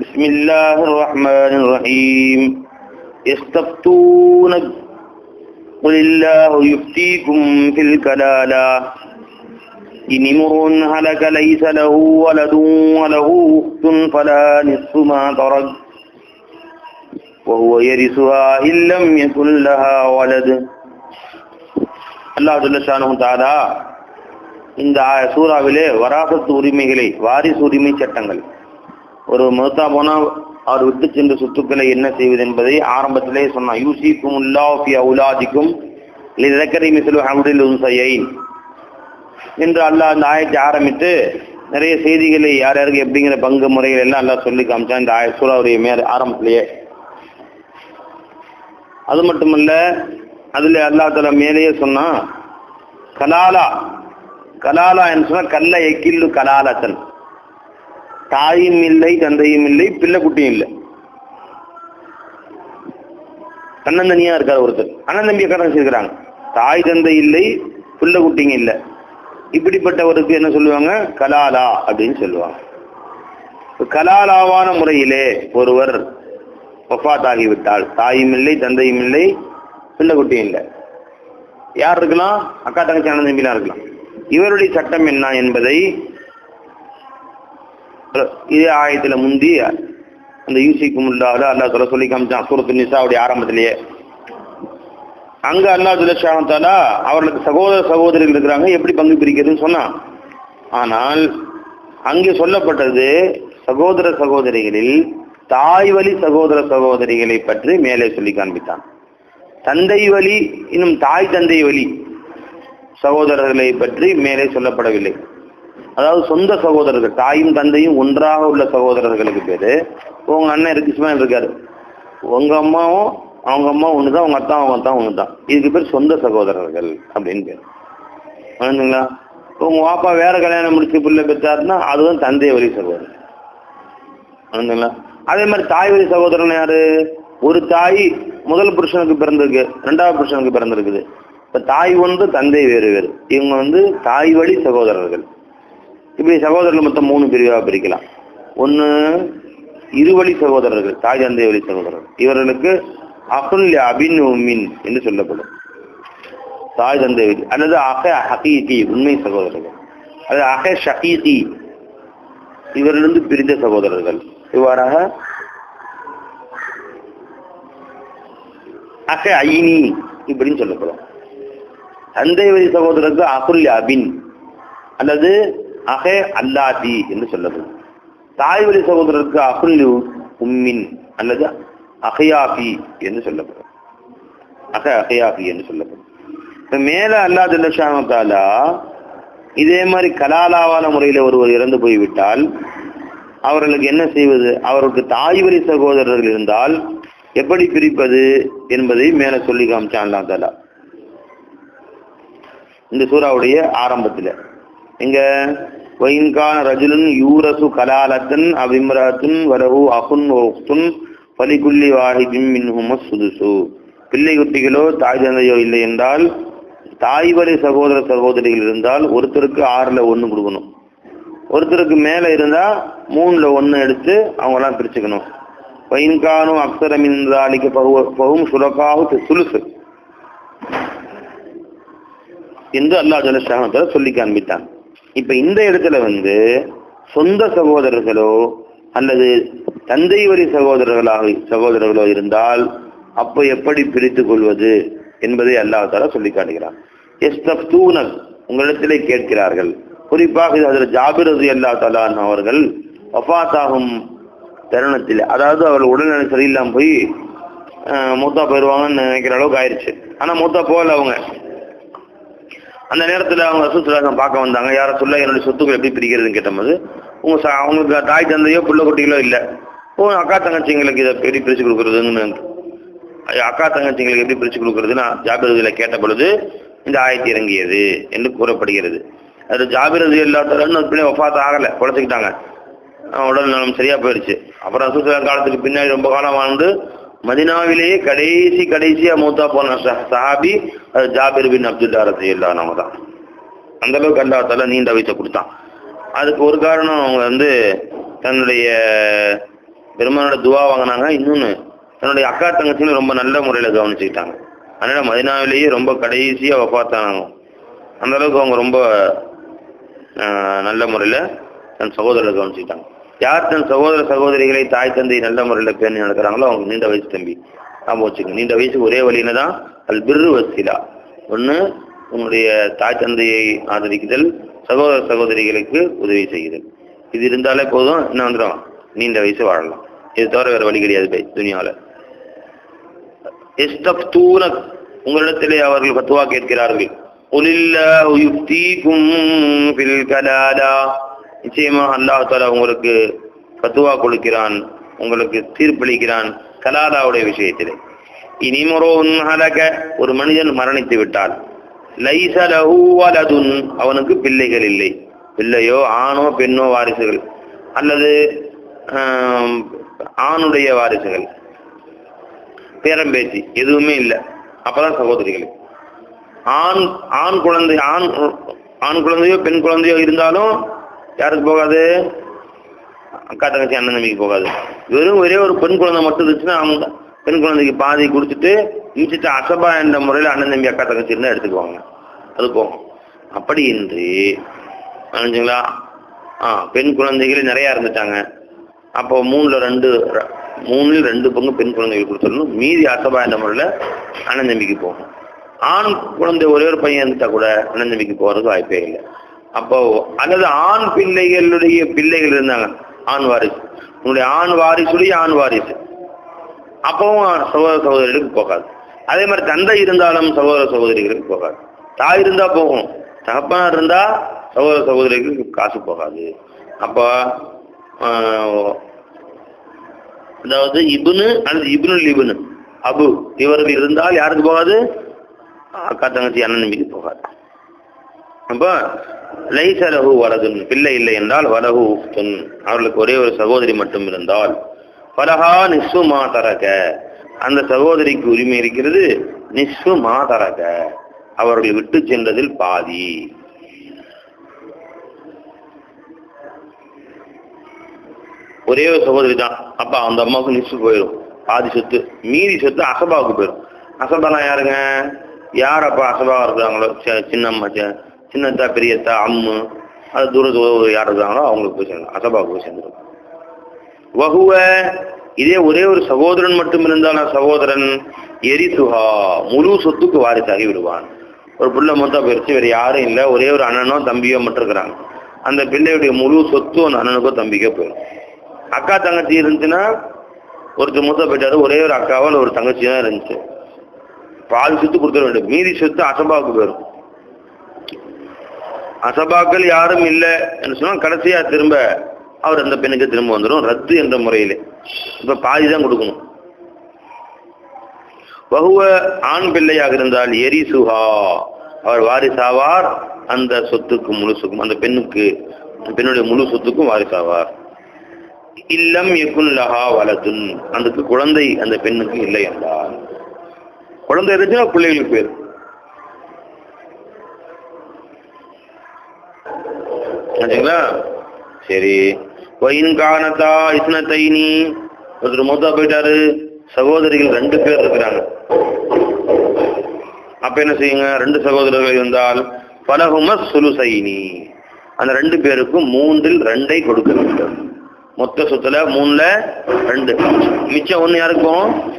بسم الله الرحمن الرحيم يستفتونك قل الله يفتيكم في الكلالة إن امرؤ هلك ليس له ولد وله أخت فلا نصف ما ترك وهو يرثها إن لم يكن لها ولد அல்லாஹ் ஜல்லஷானு தாலா இந்த ஆ- சூறாவிலே வராசத்து உரிமைகளை வாரிசு உரிமை சட்டங்கள் ஒரு மருத்தா போனால் அவர் விட்டு சென்ற சொத்துக்களை என்ன செய்வது என்பதை ஆரம்பத்திலே சொன்னான். யூசிக்கும் உல்லாஃபி அவுலாதிக்கும் லிதக்கரை மிசிலு ஹம்டில் உன்சையின். என்று அல்லாஹ் அந்த ஆயத்தை ஆரம்பித்து நிறைய செய்திகளை யார் யாருக்கு எப்படிங்கிற பங்கு முறைகள் எல்லாம் அல்லாஹ் சொல்லி காமிச்சான் இந்த ஆய சூறாவுடைய மேல் ஆரம்பத்திலேயே. அது மட்டுமல்ல அதுல அல்லாஹ் தஆலா மேலேயே சொன்னா கலாலா கலாலா என்று சொன்னா கல்ல எக்கில்லு கலாலத்தன். தாயும் இல்லை தந்தையும் இல்லை பிள்ளை குட்டியும் இல்லை. தன்னந்தனியா இருக்கார் ஒருத்தர். அண்ணன் தம்பியை கடன் செய்கிறாங்க தாய் தந்தை இல்லை பிள்ளை குட்டிங்க இல்லை. இப்படிப்பட்டவருக்கு என்ன சொல்லுவாங்க? கலாலா அப்படின்னு சொல்லுவாங்க. கலாலாவான முறையிலே ஒருவர் வஃபாத் ஆகிவிட்டால் தாயும் இல்லை தந்தையும் இல்லை பிள்ளை குட்டியும் இல்லை. யார் இருக்கலாம்? அக்கா தங்கச்சி அண்ணன் தம்பிலாம் இருக்கலாம். இவருடைய சட்டம் என்ன என்பதை இதே ஆயத்துல முந்தி அந்த யூசிக்கும் இல்லாத அல்லா சொல்ல சொல்லி காமிச்சான் சூரத்து நிசாவுடைய ஆரம்பத்திலேயே. அங்க அல்லா துலஷாவத்தாலா அவர்களுக்கு சகோதர சகோதரிகள் இருக்கிறாங்க எப்படி பங்கு பிரிக்கிறதுன்னு சொன்னான். ஆனால் அங்கே சொல்லப்பட்டது சகோதர சகோதரிகளில் தாய் வழி சகோதர சகோதரிகளை பற்றி மேலே சொல்லி காண்பித்தான். தந்தை வழி இன்னும் தாய் தந்தை வழி சகோதரர்களை பற்றி மேலே சொல்லப்படவில்லை. அதாவது சொந்த சகோதரர்கள் தாயும் தந்தையும் ஒன்றாக உள்ள சகோதரர்களுக்கு பேரு உங்க அண்ணன் இருக்கு இஸ்மாயில் இருக்காரு. உங்க அம்மாவும் அவங்க அம்மா ஒன்று தான் உங்க அத்தா அவங்க அத்தா ஒன்று தான் இதுக்கு பேர் சொந்த சகோதரர்கள் அப்படின்னு பேர். வந்துங்களா உங்க வாப்பா வேற கல்யாணம் முடிச்சு பிள்ளை பெற்றாருன்னா அதுதான் தந்தை வழி சகோதரர். புரிஞ்சுங்களா? அதே மாதிரி தாய் வழி சகோதரன் யாரு? ஒரு தாய் முதல் புருஷனுக்கு பிறந்திருக்கு ரெண்டாவது புருஷனுக்கு பிறந்திருக்குது. இப்ப தாய் ஒன்று தந்தை வேறு வேறு. இவங்க வந்து தாய் வழி சகோதரர்கள். இப்படி சகோதரர்கள் மொத்தம் மூணு பிரிவாக பிரிக்கலாம். ஒன்று இருவழி சகோதரர்கள் தாய் தந்தை வழி சகோதரர்கள். இவர்களுக்கு அகுல் அபின் உமின் என்று சொல்லப்படும். தாய் தந்தை வழி அல்லது அக ஹகீதி உண்மை சகோதரர்கள். அல்லது அக ஷகீதி இவரிலிருந்து பிரிந்த சகோதரர்கள். இவ்வாறாக அக ஐனி இப்படின்னு சொல்லப்படும். தந்தை வழி சகோதரருக்கு அகுல் அபின் அல்லது அகே அல்லாதி என்று சொல்லப்படும் தாய் வழி சகோதரருக்கு அகுல் உம்மின் அல்லது அகையாபி என்று சொல்லப்படும். அக அகையாபி என்று சொல்லப்படும். இப்ப மேல அல்லா தாலா இதே மாதிரி கலாலாவான முறையில் ஒருவர் இறந்து போய்விட்டால் அவர்களுக்கு என்ன செய்வது? அவருக்கு தாய் வழி சகோதரர்கள் இருந்தால் எப்படி பிரிப்பது என்பதை மேல சொல்லி காமிச்சான் அல்லா தாலா இந்த சூறாவுடைய ஆரம்பத்துல. இங்க வைன்கான ரஜுலன் யூரசு கலாலத்தன் அபிம்ராத்துன் வரவு அகுன் ஒக்துன் பலிகுல்லி வாஹிதின் மின்ஹும சுதுசு பிள்ளை குட்டிகளோ தாய் தந்தையோ இல்லை என்றால் தாய் வழி சகோதர சகோதரிகள் இருந்தால் ஒருத்தருக்கு ஆறுல ஒன்று கொடுக்கணும். ஒருத்தருக்கு மேல இருந்தால் மூணுல ஒன்று எடுத்து அவங்கெல்லாம் பிரிச்சுக்கணும். பயின்கானும் அக்சரமின் தாலிக்கு பகும் சுலகாவு சுலுசு என்று அல்லா ஜலசானத்தை சொல்லி காண்பித்தான். இப்ப இந்த இடத்துல வந்து சொந்த சகோதரர்களோ அல்லது தந்தை வரி சகோதரர்களாக சகோதரர்களோ இருந்தால் அப்ப எப்படி பிரித்துக் கொள்வது என்பதை அல்லாஹால சொல்லி காட்டுகிறான். எஸ்தூனல் உங்களிடத்திலே கேட்கிறார்கள். குறிப்பாக இது அதில் ஜாபிர் ரதி அல்லா தலான் அவர்கள் வஃபாத்தாகும் தருணத்தில் அதாவது அவர் உடல்நிலை சரியில்லாம போய் மூத்தா போயிடுவாங்கன்னு நினைக்கிற அளவுக்கு ஆயிடுச்சு ஆனா மூத்தா போகல அவங்க. அந்த நேரத்தில் அவங்க ரசூசுலாசம் பார்க்க வந்தாங்க. யார சொல்ல என்னுடைய சொத்துக்கள் எப்படி பிரிக்கிறதுன்னு? கேட்டபோது உங்கள் சா அவங்களுக்கு தாய் தந்தையோ பிள்ளை குட்டிகளோ இல்லை. ஓ அக்கா தங்கச்சிங்களுக்கு இதை எப்படி பிரிச்சு கொடுக்குறதுன்னு? ஐயா, அக்கா தங்கச்சிங்களுக்கு எப்படி பிரிச்சு கொடுக்குறதுன்னு? ஜாபிரதியில் கேட்ட பொழுது இந்த ஆயத்தி இறங்கியது என்று கூறப்படுகிறது. அது ஜாபிரதி இல்லாதன்னு பிள்ளை ஒஃபாத் ஆகலை குழச்சிக்கிட்டாங்க. உடல் நலம் சரியாக போயிடுச்சு. அப்புறம் சுற்றுலா காலத்துக்கு பின்னாடி ரொம்ப காலம் வாழ்ந்து மதினாவிலேயே கடைசி கடைசியா மூத்தா போன சஹாபி அது ஜாபிர் பின் அப்துல்லா ரதி நம்ம தான். அந்த அளவுக்கு அல்லா நீண்ட வயசை கொடுத்தான். அதுக்கு ஒரு காரணம் அவங்க வந்து தன்னுடைய பெருமானோட துவா வாங்கினாங்க. இன்னொன்று தன்னுடைய அக்கா தங்கச்சின்னு ரொம்ப நல்ல முறையில் கவனிச்சுக்கிட்டாங்க. அதனால மதினாவிலேயே ரொம்ப கடைசியாக வஃபாத்தானாங்க அந்த அளவுக்கு அவங்க ரொம்ப நல்ல முறையில் தன் சகோதரரை கவனிச்சுக்கிட்டாங்க. யார் தன் சகோதர சகோதரிகளை தாய் தந்தை நல்ல முறையில் பேணி நடக்கிறாங்களோ அவங்க நீண்ட வயசு தம்பி. நாம் வச்சுக்கோங்க நீண்ட வயசுக்கு ஒரே வழியில தான் அல் பிர்ரு வசிலா ஒன்று உங்களுடைய தாய் தந்தையை ஆதரிக்குதல் சகோதர சகோதரிகளுக்கு உதவி செய்யுதல். இது இருந்தாலே போதும் என்ன வந்துடும். நீண்ட வயசு வாழலாம். இது தவிர வேற வழி கிடையாது பை துணியாவில் உங்களிடத்திலே அவர்கள் பத்துவா கேட்கிறார்கள். குலில்லாஹு யுஃப்தீகும் பில் கலாலா. நிச்சயமாக அல்லாஹ் உங்களுக்கு பத்துவா கொடுக்கிறான் உங்களுக்கு தீர்ப்பளிக்கிறான் கலாலாவுடைய விஷயத்திலே. இனிமுரோன் ஹலக ஒரு மனிதன் மரணித்து விட்டால் லைஸ அவனுக்கு பிள்ளைகள் இல்லை. பிள்ளையோ ஆணோ பெண்ணோ வாரிசுகள். அல்லது ஆணுடைய வாரிசுகள். பேரம்பேச்சு எதுவுமே இல்லை. அப்பதான் சகோதரிகள். ஆண் ஆண் குழந்தை ஆண் ஆண் குழந்தையோ பெண் குழந்தையோ இருந்தாலும் யாருக்கு போகாது? அக்கா தங்கச்சி அண்ணன் தம்பிக்கு போகாது. வெறும் ஒரே ஒரு பெண் குழந்தை மட்டும் இருந்துச்சுன்னா அவங்க பெண் குழந்தைக்கு பாதி கொடுத்துட்டு மிச்சிட்டு அசபா என்ற முறையில் அண்ணன் தம்பி அக்கா தங்கச்சி இருந்தால் எடுத்துக்குவாங்க. அது போகும். அப்படி இன்றி நினைச்சுங்களா ஆ பெண் குழந்தைகள் நிறையா இருந்துட்டாங்க. அப்போ மூணுல ரெண்டு மூணில் ரெண்டு பங்கு பெண் குழந்தைகள் கொடுத்துடணும். மீதி அசபா என்ற முறையில் அண்ணன் தம்பிக்கு போகும் ஆண் குழந்தை ஒரே ஒரு பையன் இருந்துட்டா கூட அண்ணன் தம்பிக்கு போகிறதுக்கு வாய்ப்பே இல்லை. அப்போ அல்லது ஆண் பிள்ளைகளுடைய பிள்ளைகள் இருந்தாங்க ஆண் வாரிசு. உன்னுடைய ஆண் வாரிசுடைய ஆண் வாரிசு. அப்பவும் சகோதர சகோதரிகளுக்கு போகாது. அதே மாதிரி தந்தை இருந்தாலும் சகோதர சகோதரிகளுக்கு போகாது. தாய் இருந்தா போகும். தகப்பனார் இருந்தா சகோதர சகோதரிகளுக்கு காசு போகாது. அப்போ ஆஹ், அதாவது இபுனு அல்லது இபுனு இபுனு. அபு இவர்கள் இருந்தால் யாருக்கு போகாது? அக்கா தங்கச்சி அண்ணன் மீது போகாது. அப்போ லைச லஹு பிள்ளை இல்லை என்றால் வரகு உஃப்துன். அவர்களுக்கு ஒரே ஒரு சகோதரி மட்டும் இருந்தால். பலகா நிஸ்வு மா தரக. அந்த சகோதரிக்கு உரிமை இருக்கிறது நிஸ்வு மா தரக. அவர்கள் விட்டு சென்றதில் பாதி. ஒரே ஒரு சகோதரி தான். அப்பா அந்த அம்மாவுக்கு நிஸ்வு போயிடும். பாதி சொத்து மீதி சொத்து அசபாவுக்கு போயிடும். அசபாலாம் யாருங்க? யார் அப்பா அசபா இருக்கிறாங்களோ? சின்னம்மா சின்னத்தா பெரியத்தா அம்மு அது தூர தூர யார் இருக்கிறாங்களோ அவங்களுக்கு போய் சேர்ந்து அசபாவுக்கு போய் சேர்ந்துடும் வகுவ இதே ஒரே ஒரு சகோதரன் மட்டும் இருந்தால் சகோதரன் எரிசுகா முழு சொத்துக்கு வாரிசாகி விடுவான். ஒரு பிள்ளை மொத்தம் பெருசு வேறு யாரும் இல்லை. ஒரே ஒரு அண்ணனோ தம்பியோ மட்டும் இருக்கிறாங்க. அந்த பிள்ளையுடைய முழு சொத்து அந்த அண்ணனுக்கோ தம்பிக்கோ போயிடும். அக்கா தங்கச்சி இருந்துச்சுன்னா ஒருத்தர் மூத்த போயிட்டாரு. ஒரே ஒரு அக்காவோ ஒரு தங்கச்சி தான் இருந்துச்சு. பாதி சொத்து கொடுத்துட வேண்டும். மீதி சொத்து அசபாவுக்கு போயிடும். அசபாக்கள் யாரும் இல்லை என்று சொன்னா கடைசியாக திரும்ப அவர் அந்த பெண்ணுக்கு திரும்ப வந்துடும் ரத்து என்ற முறையில். இப்போ பாதி தான் கொடுக்கணும். வகுவ ஆண் பிள்ளையாக இருந்தால் எரிசுஹா அவர் வாரிசாவார். அந்த சொத்துக்கு முழுசுக்கும் அந்த பெண்ணுக்கு அந்த பெண்ணுடைய முழு சொத்துக்கும் வாரிசாவார். இல்லம் எக்குன் லஹா வலதுன். அதுக்கு குழந்தை அந்த பெண்ணுக்கு இல்லை என்றால். குழந்தை இருந்துச்சுன்னா பிள்ளைகளுக்கு பேர். சரி. வயின் காணத்தா இஸ்னத்தைனி. ஒருத்தர் மூத்தா போயிட்டாரு. சகோதரிகள் ரெண்டு பேர் இருக்கிறாங்க. அப்ப என்ன செய்யுங்க? ரெண்டு சகோதரர்கள் இருந்தால் பலகும சுலுசைனி. அந்த ரெண்டு பேருக்கும் மூன்றில் ரெண்டை கொடுக்க வேண்டும். மொத்த சொத்துல மூணுல ரெண்டு. மிச்சம் ஒண்ணு யாருக்கும்?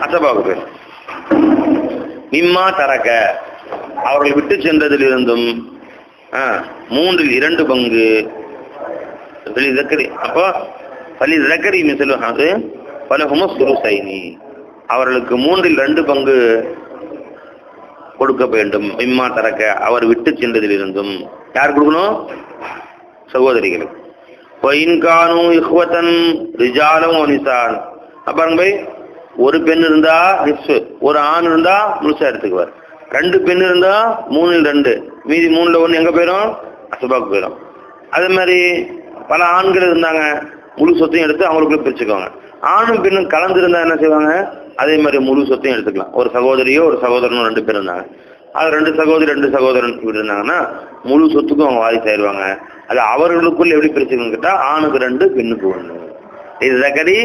அசபாவுக்கு பேர். மிம்மா தரக்க. அவர்கள் விட்டு சென்றதில் இருந்தும் மூன்றில் இரண்டு பங்கு. அப்போ பலி தக்கரி சொல்லுவாங்க பலகுமோ சுருசைனி. அவர்களுக்கு மூன்றில் ரெண்டு பங்கு கொடுக்க வேண்டும். இம்மா தரக்க அவர் விட்டு சென்றதில் இருந்தும் யார் கொடுக்கணும்? சகோதரிகள் பொயின்கானு இஹ்வத்தன் ரிஜாலும் அப்புறம் போய் ஒரு பெண் இருந்தா ஒரு ஆண் இருந்தா முழுசா எடுத்துக்குவார். ரெண்டு பெண் இருந்தா மூணில் ரெண்டு. மீதி மூணுல ஒன்று எங்க போயிடும் அசபாக்கு போயிடும் அதே மாதிரி பல ஆண்கள் இருந்தாங்க. முழு சொத்தையும் எடுத்து அவங்களுக்குள்ள பிரிச்சுக்குவாங்க. ஆணும் பெண்ணும் கலந்துருந்தா என்ன செய்வாங்க? அதே மாதிரி முழு சொத்தையும் எடுத்துக்கலாம். ஒரு சகோதரியோ ஒரு சகோதரனோ ரெண்டு பேர் இருந்தாங்க. அது ரெண்டு சகோதரி ரெண்டு சகோதரன் இப்படி இருந்தாங்கன்னா முழு சொத்துக்கும் அவங்க வாரி சேருவாங்க அது அவர்களுக்குள்ள எப்படி பிரிச்சுக்கணும் கேட்டா ஆணுக்கு ரெண்டு பெண்ணுக்கு ஒண்ணு. தகடி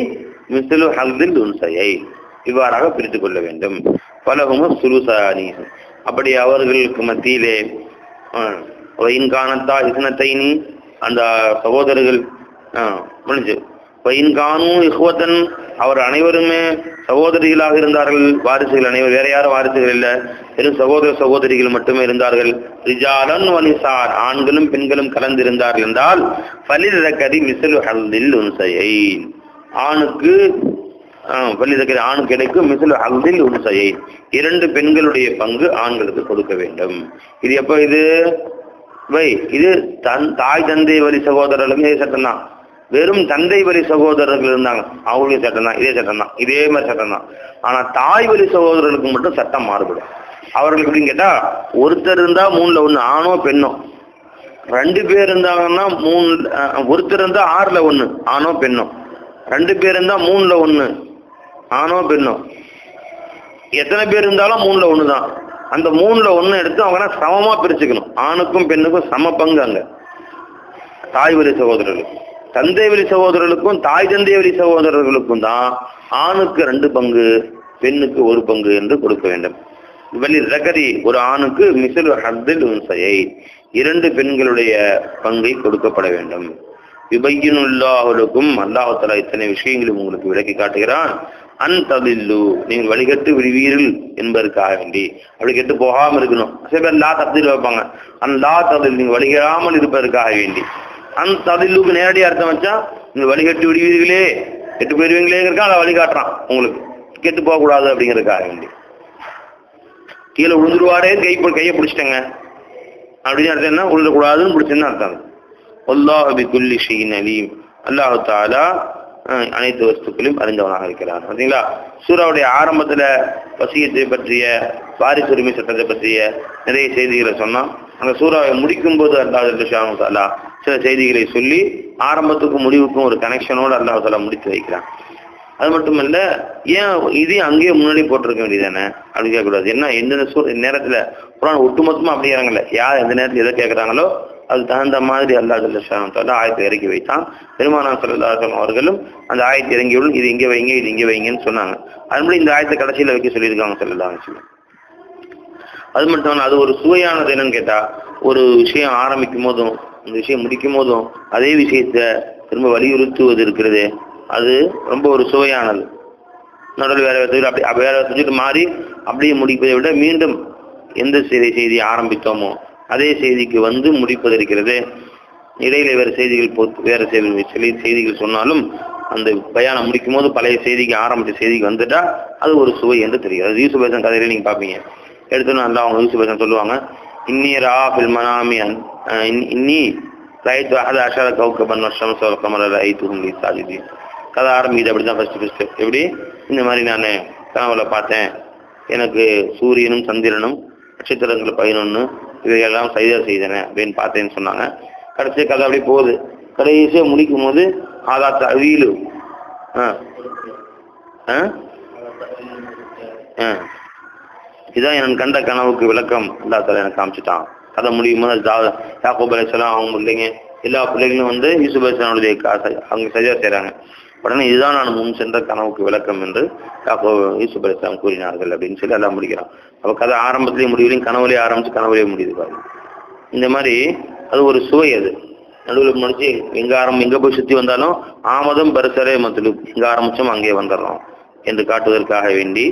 மிஸ்லு ஹல்தில் உன்சையை. இவ்வாறாக பிரித்து கொள்ள வேண்டும். பலகும் சுலுசானி அப்படி அவர்களுக்கு மத்தியிலே காணத்தா இசனத்தைனி அந்த சகோதரர்கள் முடிஞ்சு கானு இஹ்வத்தன் அவர் அனைவருமே சகோதரிகளாக இருந்தார்கள். வாரிசுகள் அனைவரும் வேற யாரும் வாரிசுகள் இல்லை. வெறும் சகோதர சகோதரிகள் மட்டுமே இருந்தார்கள். ரிஜாலன் வலிசார் ஆண்களும் பெண்களும் கலந்திருந்தார்கள் என்றால் பலிரக்கதி கதி மிசல் ஹல்தில் உன்சையை. ஆணுக்கு பள்ளிதக்கரை ஆண் கிடைக்கும். மிசில் அகதில் உன்சையை. இரண்டு பெண்களுடைய பங்கு ஆண்களுக்கு கொடுக்க வேண்டும். இது எப்போ இது? வை இது தன் தாய் தந்தை வழி சகோதரர்களும் இதே சட்டம் தான். வெறும் தந்தை வழி சகோதரர்கள் இருந்தாங்க. அவங்களுடைய சட்டம் தான். இதே சட்டம் தான். இதே மாதிரி சட்டம் தான். ஆனால் தாய் வழி சகோதரர்களுக்கு மட்டும் சட்டம் மாறுபடும். அவர்களுக்கு எப்படின்னு ஒருத்தர் இருந்தால் மூணுல ஒன்று ஆணோ பெண்ணோ. ரெண்டு பேர் இருந்தாங்கன்னா மூணு ஒருத்தர் இருந்தால் ஆறுல ஒன்று ஆணோ பெண்ணோ. ரெண்டு பேர் இருந்தால் மூணுல ஒன்று ஆணோ பெண்ணோ. எத்தனை பேர் இருந்தாலும் மூணுல ஒண்ணுதான். அந்த மூணுல ஒண்ணு எடுத்து அவங்க சமமா பிரிச்சுக்கணும். ஆணுக்கும் பெண்ணுக்கும் சம பங்கு அங்க. தாய் வழி சகோதரர்களுக்கு தந்தை வழி சகோதரர்களுக்கும் தாய் தந்தை வழி சகோதரர்களுக்கும் தான் ஆணுக்கு ரெண்டு பங்கு பெண்ணுக்கு ஒரு பங்கு என்று கொடுக்க வேண்டும். வெளி ரகரி ஒரு ஆணுக்கு மிசில் ஹர்தில் உன்சையை. இரண்டு பெண்களுடைய பங்கை கொடுக்கப்பட வேண்டும். விபையினுள்ளாஹலுக்கும் அல்லாஹத்தலா இத்தனை விஷயங்களும் உங்களுக்கு விளக்கி காட்டுகிறான். அன் ததில்லு நீங்கள் வழிகட்டு விடுவீர்கள் என்பதற்காக வேண்டி. அப்படி கெட்டு போகாம இருக்கணும். சில பேர் லா தப்தில் வைப்பாங்க. அந்த லா ததில் நீங்கள் வழிகாமல் இருப்பதற்காக வேண்டி. அன் ததில்லுக்கு நேரடி அர்த்தம் வச்சா நீங்க வழிகட்டு விடுவீர்களே கெட்டு போயிடுவீங்களேங்கிறக்கா அதை வழிகாட்டுறான் உங்களுக்கு. கெட்டு போகக்கூடாது அப்படிங்கிறதுக்காக வேண்டி. கீழே விழுந்துருவாரே கை கையை பிடிச்சிட்டேங்க. அப்படின்னு அர்த்தம் என்ன? விழுந்துடக்கூடாதுன்னு பிடிச்சுன்னு அர்த்தம். அல்லாஹபி குல்லி ஷீன் அலீம். அல்லாஹு தாலா அனைத்து வஸ்துக்களையும் அறிந்தவனாக இருக்கிறான். பார்த்தீங்களா சூறாவுடைய ஆரம்பத்தில் வசியத்தை பற்றிய வாரிசு உரிமை சட்டத்தை பற்றிய நிறைய செய்திகளை சொன்னான். அந்த சூறாவை முடிக்கும் போது அல்லாஹ் தாலா சில செய்திகளை சொல்லி ஆரம்பத்துக்கும் முடிவுக்கும் ஒரு கனெக்ஷனோடு அல்லாஹ் தாலா முடித்து வைக்கிறான். அது மட்டும் இல்ல ஏன் இதையும் அங்கேயே முன்னாடி போட்டிருக்க வேண்டியதானே அப்படி கேட்கக்கூடாது. என்ன எந்த சூ நேரத்தில் குரான் ஒட்டுமொத்தமாக அப்படி இறங்கல. யார் எந்த நேரத்தில் எதை கேட்குறாங்களோ அது தகுந்த மாதிரி அல்லா ஆயத்தை இறக்கி வைத்தான். பெருமானா சல்லாஹம் அவர்களும் அந்த ஆயத்தை இறங்கியுள்ள இது இங்கே வைங்க இது இங்கே வைங்கன்னு சொன்னாங்க. அதுபடி இந்த ஆயத்தை கடைசியில வைக்க சொல்லியிருக்காங்க சொல்லலாம் அது மட்டும் அது ஒரு சுவையானது என்னன்னு கேட்டா ஒரு விஷயம் ஆரம்பிக்கும் போதும் இந்த விஷயம் முடிக்கும் போதும் அதே விஷயத்த திரும்ப வலியுறுத்துவது இருக்கிறது. அது ரொம்ப ஒரு சுவையானது. நடுவில் வேற வேற அப்படி வேலை செஞ்சுட்டு மாறி அப்படியே முடிப்பதை விட மீண்டும் எந்த செய்தி செய்தியை ஆரம்பித்தோமோ அதே செய்திக்கு வந்து முடிப்பது இருக்கிறது இடையில வேறு செய்திகள் வேறு செய்திகள் செய்தி சில செய்திகள் சொன்னாலும் அந்த பயணம் முடிக்கும் போது பழைய செய்திக்கு ஆரம்பித்த செய்திக்கு வந்துட்டால் அது ஒரு சுவை என்று தெரியாது அது யூசுபேசன் கதையில நீங்கள் பார்ப்பீங்க. எடுத்தோன்னு நல்லா அவங்க யூசுபேசன் சொல்லுவாங்க இன்னி ரா ஃபில் அன் இன்- இன்னி ரைத்து அகத அஷர கௌகபன் வருஷம் சோல் கமல ரைத்து லி சாஜிதி கதை ஆரம்பிக்குது அப்படிதான் ஃபஸ்ட்டு ஃபஸ்ட்டு எப்படி? இந்த மாதிரி நான் கனவுல பார்த்தேன். எனக்கு சூரியனும் சந்திரனும் நட்சத்திரங்கள் பதினொன்று இதையெல்லாம் சரியா செய்தன அப்படின்னு பார்த்தேன்னு சொன்னாங்க. கடைசி கதை அப்படியே போகுது. கடைசியாக முடிக்கும் போது ஆதா தவீலு ஆ. ஆ. ஆ. இதான் எனக்கு கண்ட கனவுக்கு விளக்கம். அல்லா தலா எனக்கு காமிச்சிட்டான். கதை முடியும் போது ஜா- யாக்கூப் அலைஹிஸ்ஸலாம் அவங்க பிள்ளைங்க எல்லா பிள்ளைங்களும் வந்து யூசுப் அவங்க சரியாக செய்கிறாங்க உடனே இதுதான் நான் முன் சென்ற கனவுக்கு விளக்கம் என்று யாக்கோ யூசுப் கூறினார்கள் அப்படின்னு சொல்லி எல்லாம் முடிக்கிறான். அப்போ கதை ஆரம்பத்திலேயே முடிவுலையும் கனவுலேயே ஆரம்பித்து கனவுலேயே முடியுது பாருங்க. இந்த மாதிரி அது ஒரு சுவை அது. நடுவில் முடிச்சு எங்கே ஆரம்பம் எங்கே போய் சுற்றி வந்தாலும் ஆமதம் பரிசரே மத்திலும் எங்கே ஆரம்பித்தோம் அங்கே வந்துடுறோம் என்று காட்டுவதற்காக வேண்டி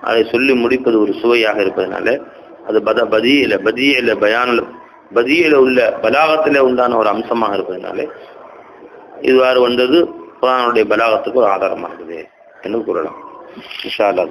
அதை சொல்லி முடிப்பது ஒரு சுவையாக இருப்பதனால அது பத பதியில் பதியில் பயானில் பதியில் உள்ள பலாகத்தில் உண்டான ஒரு அம்சமாக இருப்பதனால இதுவாறு வந்தது குரானுடைய பலாகத்துக்கு ஒரு ஆதாரமாகுது என்று கூறலாம். இஷா அல்லாஹ்